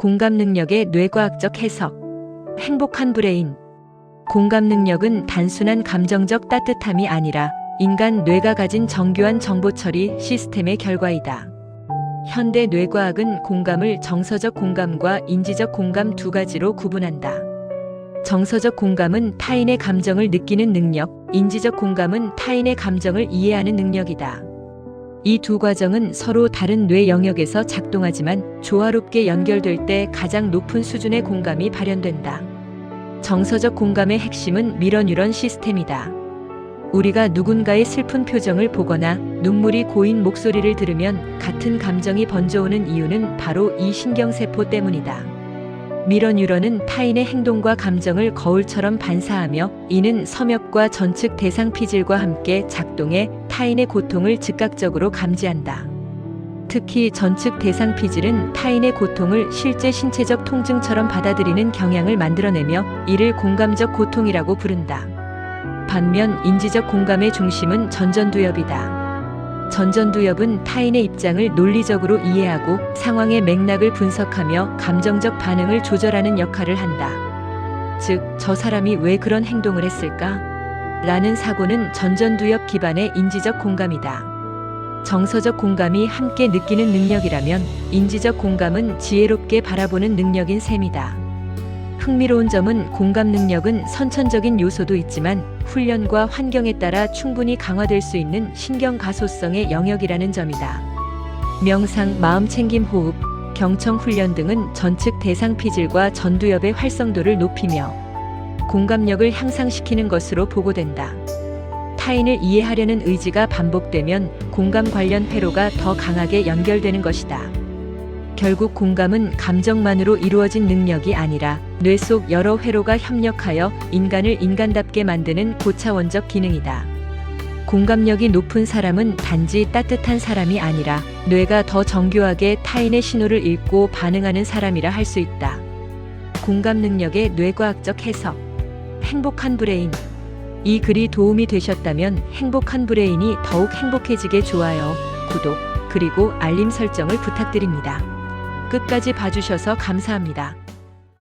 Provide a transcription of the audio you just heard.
공감 능력의 뇌과학적 해석. 행복한 브레인. 공감 능력은 단순한 감정적 따뜻함이 아니라 인간 뇌가 가진 정교한 정보 처리 시스템의 결과이다. 현대 뇌과학은 공감을 정서적 공감과 인지적 공감 두 가지로 구분한다. 정서적 공감은 타인의 감정을 느끼는 능력, 인지적 공감은 타인의 감정을 이해하는 능력이다. 이 두 과정은 서로 다른 뇌 영역에서 작동하지만 조화롭게 연결될 때 가장 높은 수준의 공감이 발현된다. 정서적 공감의 핵심은 미러 뉴런 시스템이다. 우리가 누군가의 슬픈 표정을 보거나 눈물이 고인 목소리를 들으면 같은 감정이 번져오는 이유는 바로 이 신경세포 때문이다. 미러 뉴런은 타인의 행동과 감정을 거울처럼 반사하며 이는 섬역과 전측 대상 피질과 함께 작동해 타인의 고통을 즉각적으로 감지한다. 특히 전측 대상 피질은 타인의 고통을 실제 신체적 통증처럼 받아들이는 경향을 만들어내며 이를 공감적 고통이라고 부른다. 반면 인지적 공감의 중심은 전전두엽이다. 전전두엽은 타인의 입장을 논리적으로 이해하고 상황의 맥락을 분석하며 감정적 반응을 조절하는 역할을 한다. 즉, 저 사람이 왜 그런 행동을 했을까? 라는 사고는 전전두엽 기반의 인지적 공감이다. 정서적 공감이 함께 느끼는 능력이라면 인지적 공감은 지혜롭게 바라보는 능력인 셈이다. 흥미로운 점은 공감 능력은 선천적인 요소도 있지만 훈련과 환경에 따라 충분히 강화될 수 있는 신경 가소성의 영역이라는 점이다. 명상, 마음 챙김 호흡, 경청 훈련 등은 전측 대상 피질과 전두엽의 활성도를 높이며 공감력을 향상시키는 것으로 보고된다. 타인을 이해하려는 의지가 반복되면 공감 관련 회로가 더 강하게 연결되는 것이다. 결국 공감은 감정만으로 이루어진 능력이 아니라 뇌 속 여러 회로가 협력하여 인간을 인간답게 만드는 고차원적 기능이다. 공감력이 높은 사람은 단지 따뜻한 사람이 아니라 뇌가 더 정교하게 타인의 신호를 읽고 반응하는 사람이라 할 수 있다. 공감 능력의 뇌과학적 해석. 행복한 브레인. 이 글이 도움이 되셨다면 행복한 브레인이 더욱 행복해지게 좋아요, 구독, 그리고 알림 설정을 부탁드립니다. 끝까지 봐주셔서 감사합니다.